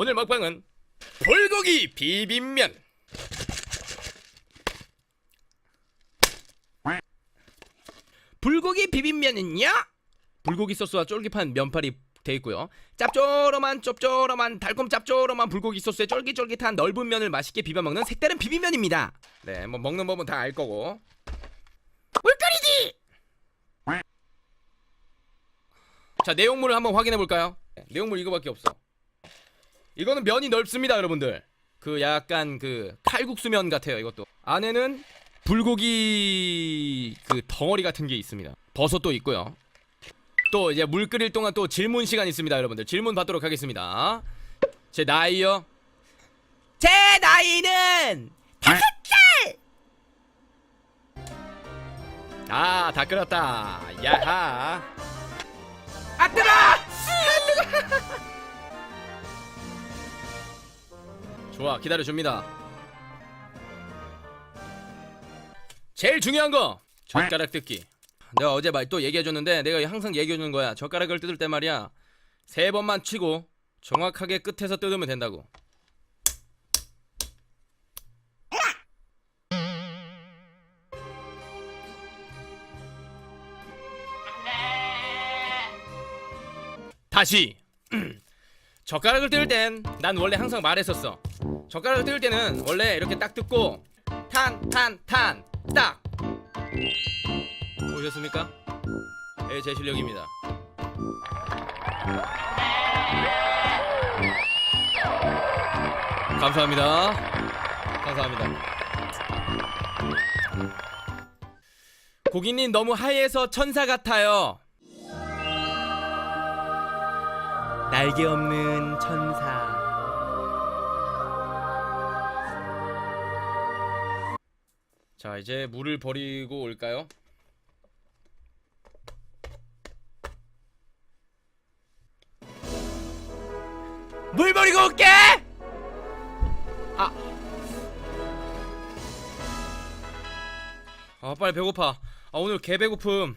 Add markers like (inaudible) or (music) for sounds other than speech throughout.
오늘 먹방은 불고기 비빔면. 불고기 비빔면은요? 불고기 소스와 쫄깃한 면발이 돼 있고요. 짭조름한 짭조름한 달콤 짭조름한 불고기 소스에 쫄깃쫄깃한 넓은 면을 맛있게 비벼 먹는 색다른 비빔면입니다. 네, 뭐 먹는 법은 다 알 거고. 물끓이기. 자, 내용물을 한번 확인해 볼까요? 네, 내용물 이거밖에 없어. 이거는 면이 넓습니다, 여러분들. 그 약간 그 칼국수면 같아요, 이것도. 안에는 불고기 그 덩어리 같은 게 있습니다. 버섯도 있고요. 또 이제 물 끓일 동안 또 질문 시간 있습니다, 여러분들. 질문 받도록 하겠습니다. 제 나이요? 제 나이는 다섯 살. 아, 다 끓었다. 야하. 좋아, 기다려 줍니다. 제일 중요한 거 젓가락 뜯기. 내가 어제 말 또 얘기해줬는데 내가 항상 얘기해주는 거야. 젓가락을 뜯을 때 말이야 세 번만 치고 정확하게 끝에서 뜯으면 된다고. 다시 (clears throat) 젓가락을 뜯을 땐난 원래 항상 말했었어. 젓가락을 뜯을 때는 원래 이렇게 딱 뜯고 탄 탄 탄 딱. 보셨습니까? 예, 제 실력입니다. 감사합니다. 감사합니다. 고객님 너무 하얘서 천사 같아요. 날개 없는 천사. 자, 이제 물을 버리고 올까요? 물 버리고 올게! 아. 아, 빨리 배고파. 아, 오늘 개 배고픔.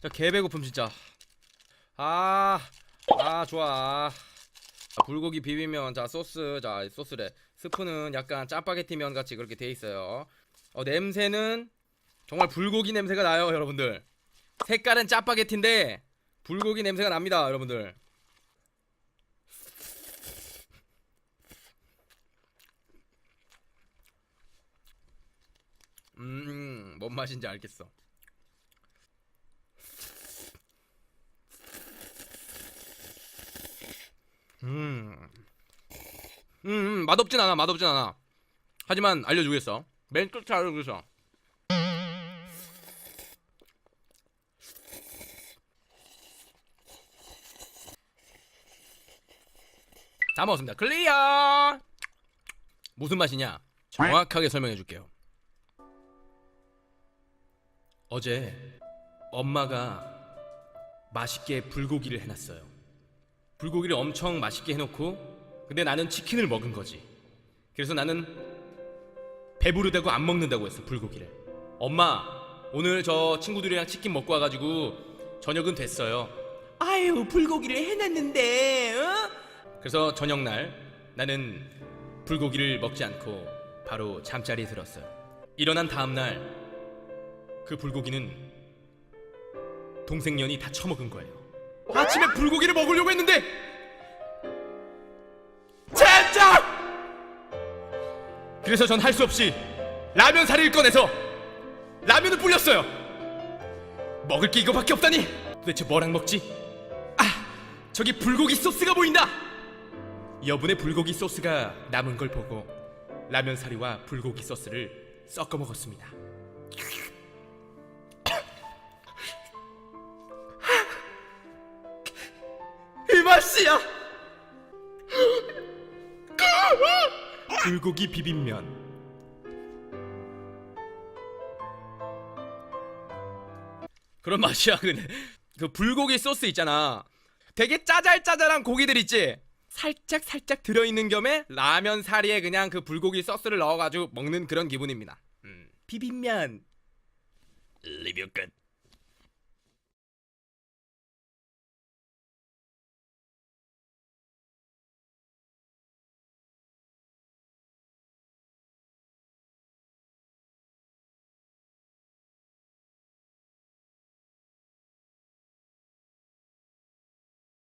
자, 개 배고픔 진짜. 아. 아, 좋아. 자, 불고기 비빔면. 자, 소스. 자, 소스래. 스프는 약간 짜파게티 면 같이 그렇게 돼 있어요. 어, 냄새는 정말 불고기 냄새가 나요, 여러분들. 색깔은 짜파게티인데 불고기 냄새가 납니다, 여러분들. 음, 뭔 맛인지 알겠어. 음. 음, 음, 맛없진 않아, 맛없진 않아. 하지만 알려주겠어. 맨 끝에 알려주겠어. 다 먹었습니다. 클리어! 무슨 맛이냐? 정확하게 설명해 줄게요. 어제 엄마가 맛있게 불고기를 해놨어요. 불고기를 엄청 맛있게 해놓고 근데 나는 치킨을 먹은 거지. 그래서 나는 배부르다고 안 먹는다고 했어 불고기를. 엄마 오늘 저 친구들이랑 치킨 먹고 와가지고 저녁은 됐어요. 아유 불고기를 해놨는데. 어? 그래서 저녁 날 나는 불고기를 먹지 않고 바로 잠자리에 들었어요. 일어난 다음 날 그 불고기는 동생년이 다 처먹은 거예요. 아침에 불고기를 먹으려고 했는데 그래서 전 할 수 없이 라면 사리를 꺼내서 라면을 불렸어요. 먹을 게 이거밖에 없다니 도대체 뭐랑 먹지? 아 저기 불고기 소스가 보인다. 여분의 불고기 소스가 남은 걸 보고 라면 사리와 불고기 소스를 섞어 먹었습니다. 이 맛이야. 불고기 비빔면. 그런 맛이야. 근데 그 불고기 소스 있잖아. 되게 짜잘짜잘한 고기들 있지. 살짝 살짝 들어있는 겸에 라면 사리에 그냥 그 불고기 소스를 넣어가지고 먹는 그런 기분입니다. 음. 비빔면 리뷰 끝.